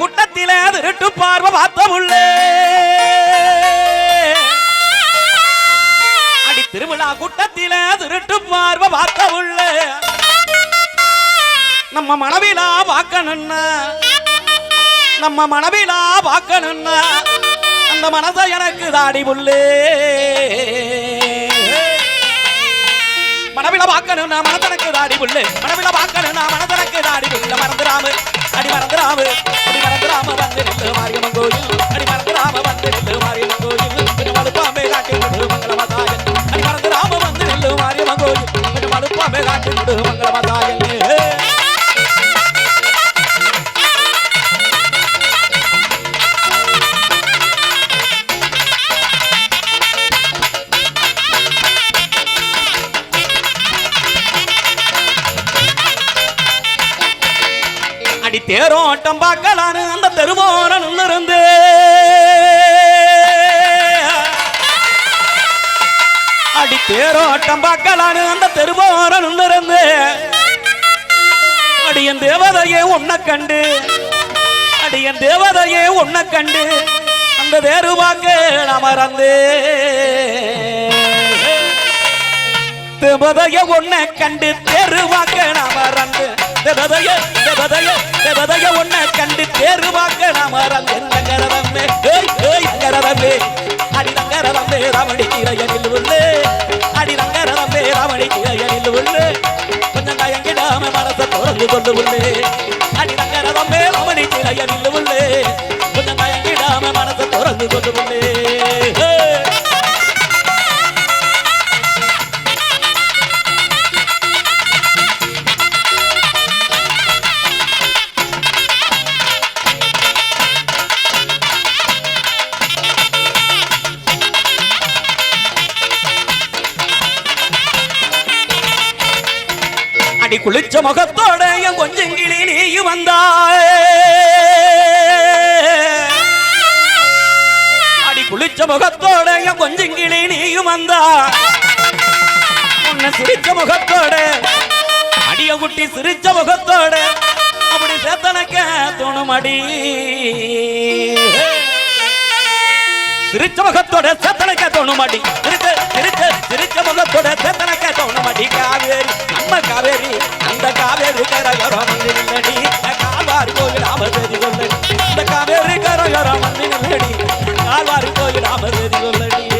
கூட்டத்தில திருட்டு பார்வை பார்த்த உள்ளே அடி திருவிழா கூட்டத்தில திருட்டு பார்வை பார்த்த உள்ளே நம்ம மனவிலா பார்க்கணுன்னா. நம்ம மனவிலா பார்க்கணுன்னா. அந்த மனசை எனக்கு தாடி புள்ளே மனவில பார்க்கணும்னா மனதனக்கு தாடி உள்ளே மனவில பார்க்கணும்னா மனதனக்கு தாடி புள்ள மறந்துராமு அடி மறந்துராமு அடி மறந்துராம வந்து தேரோட்டம் பார்க்கலான்னு அந்த தெருவோரம் இருந்து அடி தேரோட்டம் பார்க்கலான்னு அந்த தெருவோரம் இருந்து அடியன் தேவதையே உன்னை கண்டு அடியன் தேவதையே உன்னை கண்டு அந்த தேரு பார்க்க மறந்து தேவதைய உன்னை கண்டு தெருவாக்க அமர்ந்து. மறந்து தேவதைய தேவதைய தேவதைய உன்னை கண்டு தெருவாக்க நான் மறந்து தங்கரதம்மே ஏய் ஏய் தங்கரதம்மே அடி தங்கரதம்மே ரமணி கிரையனில் உள்ளே. அடி தங்கரதம்மே ரமணி கிரையனில் உள்ளே. கொஞ்சம் தயங்கிடாம மனசை திறந்து கொண்டு உள்ளே. அடி முகத்தோட என் கொஞ்சம் கிளி நீயும் வந்தாய். அடி குளிச்ச முகத்தோட என் கொஞ்சம் கிளி நீயும் வந்தா. உன்னை சிரிச்ச முகத்தோட அடிய குட்டி சிரிச்ச முகத்தோட அப்படி சேத்தனக்க தோணும் தோணுமடி. சிரிச்ச முகத்தோட சேத்தனக்க தோணுமடி சிரிச்ச சிரிச்ச சிரிச்ச முகத்தோட சேத்தனக்க தோணுமடி காவேரி நம்ம காவேரி அந்த காவேரி கரையோரம் வந்து நில்லடி. கால்வாரி கோயில் அமர்ந்ததி கொள்ளடி. இந்த காவேரி கரையோரம் வந்து நில்லடி. கால்வாரி கோயில் அமர்ந்ததி கொள்ளடி.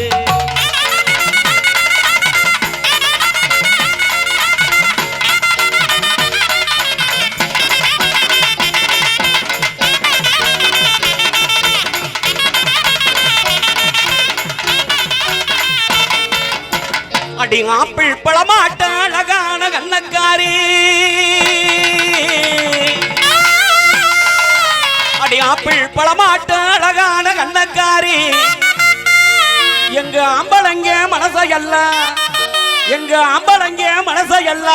ஆப்பிள் பழமாட்ட அழகான கண்ணக்காரி. எங்க ஆம்பளங்க மனசையல்ல எங்க ஆம்பளங்க மனசையல்ல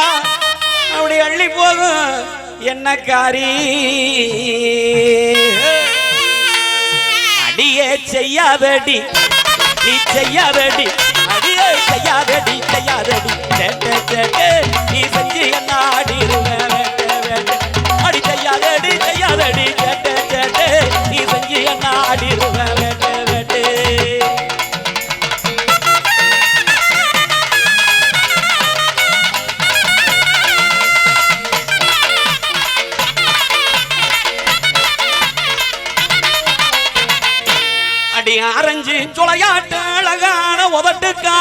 அப்படி அள்ளி போகும் காரி அடியே செய்யாதடி நீ செய்யாதடி. அடியே செய்யாதடி செய்யாதடி. நீ செஞ்சு என்ன ஆடிடுவேன்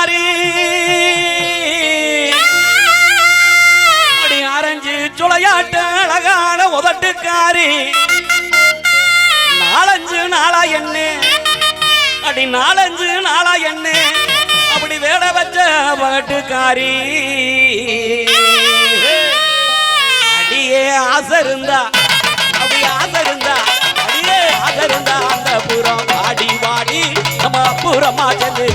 உதட்டுக்காரி அடி ஆரஞ்சு சுளையாட்ட அழகான உதட்டுக்காரி. நாலஞ்சு நாளா என்ன அடி நாலஞ்சு நாளா என்ன அப்படி வேட வச்ச பாட்டுக்காரி. அடியே ஆசை இருந்தா அப்படி ஆசை இருந்தா அடியே ஆசை இருந்தா அந்த புறம் வாடி வாடி நம்ம புறமா சென்று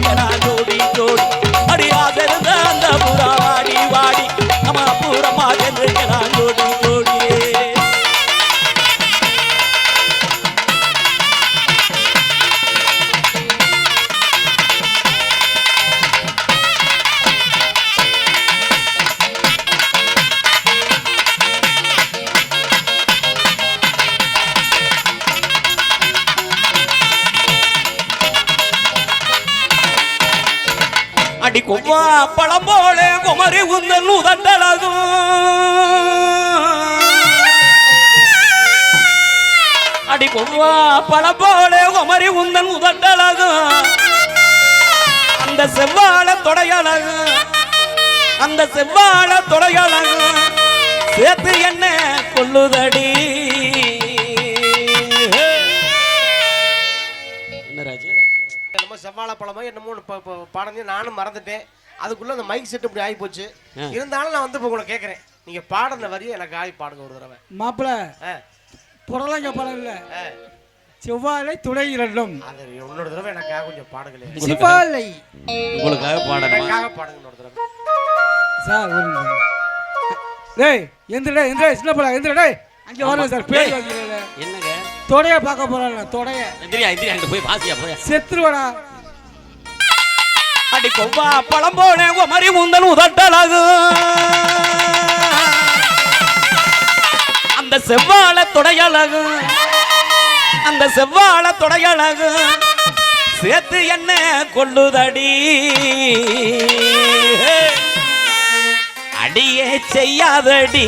அடி கொவ்வா பழம் போல குமரி உந்தன் உதட்டழகும் அடி கொவ்வா பழம் போல குமரி உந்தன் உதட்டழகும் அந்த செவ்வாழ தொடையழகு அந்த செவ்வாழ தொடையழகு சேர்த்து என்ன கொள்ளுதடி என்ன ராஜா? என்னமோ செவ்வாழை பழமோ என்னமோ பாடஞ்சு நானும் மறந்துட்டேன். அதுக்குள்ள அந்த மைக் செட் இப்படி ஆகி போச்சு. இருந்தாலும் நான் வந்து இப்போ உங்களை கேட்குறேன் நீங்க பாடின வரியை எனக்கு ஆகி பாடுங்க ஒரு தடவை. மாப்பிள ஆ, புடலங்க படம் இல்ல. செவ்வாழை துணை இரண்டும். அது இன்னொரு தடவை எனக்காக கொஞ்சம் பாடுங்களே சிவாலை உங்களுக்காக எனக்காக பாடுங்க இன்னொரு தடவை. சார் ஒரு நிமிஷம். டேய் எந்திரடே எந்திரே சின்ன பழ எந்திர டேய். அங்க வரணும் சார் பேர் என்னங்க? தொடைய பார்க்க போறேன் தொடைய. எந்திரியா எந்திரியா அங்க போய் வாசியா போய். செத்துருவடா. அடி கொவ்வா பழம் போல உமரி உந்தன் உதட்டழகு அந்த செவ்வாழ துடையழகு. அந்த செவ்வாழ துடையழகு. சேர்த்து என்ன கொள்ளுதடி அடியே செய்யாதடி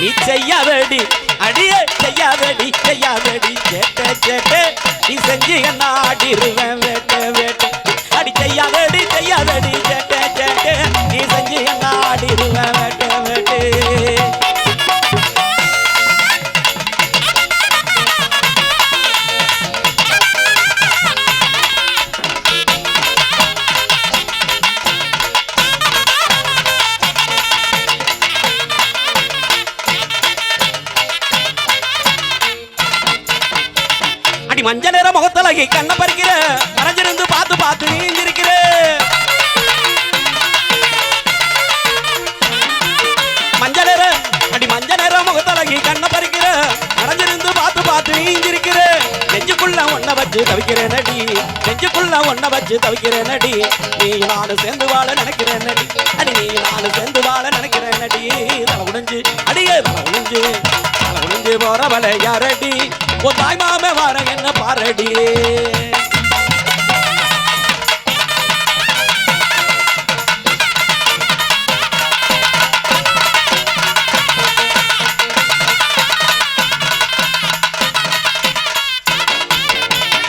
நீ செய்யாதடி அடியே செய்யாதடி செய்யாதடி. கேட்ட சேட்ட நீ செஞ்சு என்ன ஆடிருவேன் வேட்ட வேட்ட. அடி செய்யாதடி மஞ்ச நிற முகத்தலகி கண்ண பறிக்கிற. மறைஞ்சிருந்து பார்த்து பார்த்து நீங்கிருக்கிற மஞ்ச நேர அடி மஞ்ச நிற முகத்தலகி கண்ண பறிக்கிற. மறைஞ்சிருந்து பார்த்து பார்த்து நீங்கிருக்கிற நெஞ்சுக்குள்ள ஒன்ன வச்சு தவிக்கிறேன் நடி நெஞ்சுக்குள்ள ஒன்ன வச்சு தவிக்கிறேன் நடி நீ நாலு சேர்ந்து வாழ நினைக்கிறேன் நடி அடி நீ நாலு சேர்ந்து வாழ நினைக்கிறேன் நடி தலை உடைஞ்சு அடியே தலை உடைஞ்சு தலை உடைஞ்சு போறவளை யாரடி? என்ன பாரடி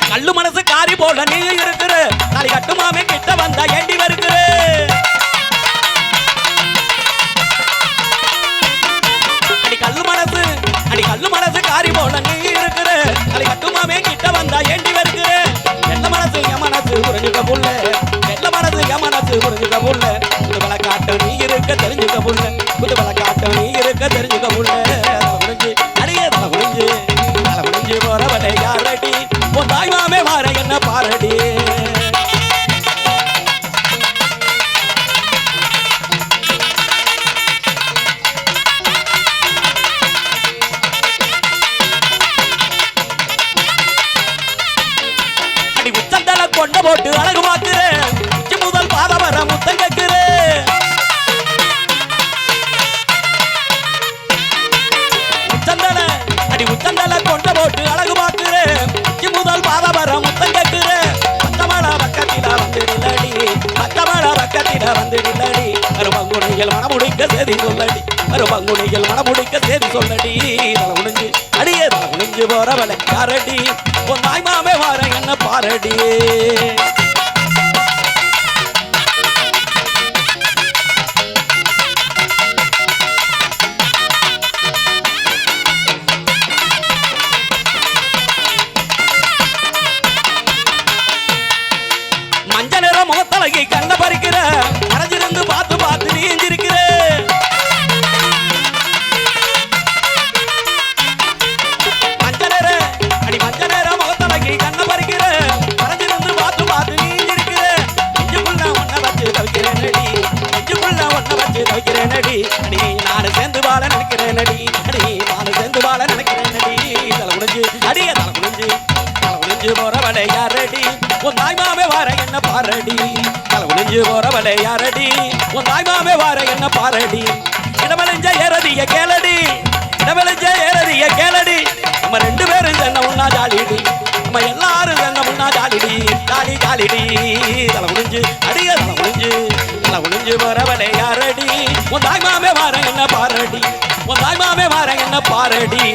கல்லு மனசு காரி போல நீ இருக்கிற. நாளை கட்டுமாமே கிட்ட வந்தா ஏண்டி வருகிற அடி கல்லு மனசு அடி கல்லு மனசு காரி போல நீ இருக்கிற. தெரிஞ்சுக்க புள்ள புது காட்ட நீ இருக்க தெரிஞ்சுக்க அடியே தலை தலை யாரடி? உன் தாய் மாமே பங்குனிகள் சேதி சொல்லடி. ஒரு பங்குனிகள் மனமுடிக்க சேதி சொல்லடி. தலை முடிஞ்சு அடியே தலை முடிஞ்சு போறவளை யாரடி? உன் தாய் மாமே வார என்ன பாரடி. மஞ்ச நிற முகத்தலகி கண்ண பறிக்கிற அரைஞ்சிருந்து பார்த்து பார்த்து நீஞ்சிருக்கிற நினைக்கிறேன் அடி நாலு சேர்ந்து வாழ நினைக்கிறேன் நடி தலை உடைஞ்சு அடிய தலை உடைஞ்சு தலை உடைஞ்சு போறவளை யாரடி? உன் தாய் மாமே வார என்ன பாரடி? தலை உடைஞ்சு போறவளை யாரடி? உன் தாய் மாமே வார என்ன பாரடி? இடமழிஞ்ச ஏறதிய கேளடி இடமழிஞ்ச ஏறதிய கேளடி. நம்ம ரெண்டு பேரும் சென்ன உன்னா ஜாலிடி நம்ம எல்லாரும் சென்ன உன்னா ஜாலிடி ஜாலி ஜாலிடி. தலை உடைஞ்சு அடிய தலை உடைஞ்சு தலை உடைஞ்சு வரவளே யாரடி? உன் தாய் என்ன பாரடி? உன் தாய் மாமே வார என்ன பாரடி?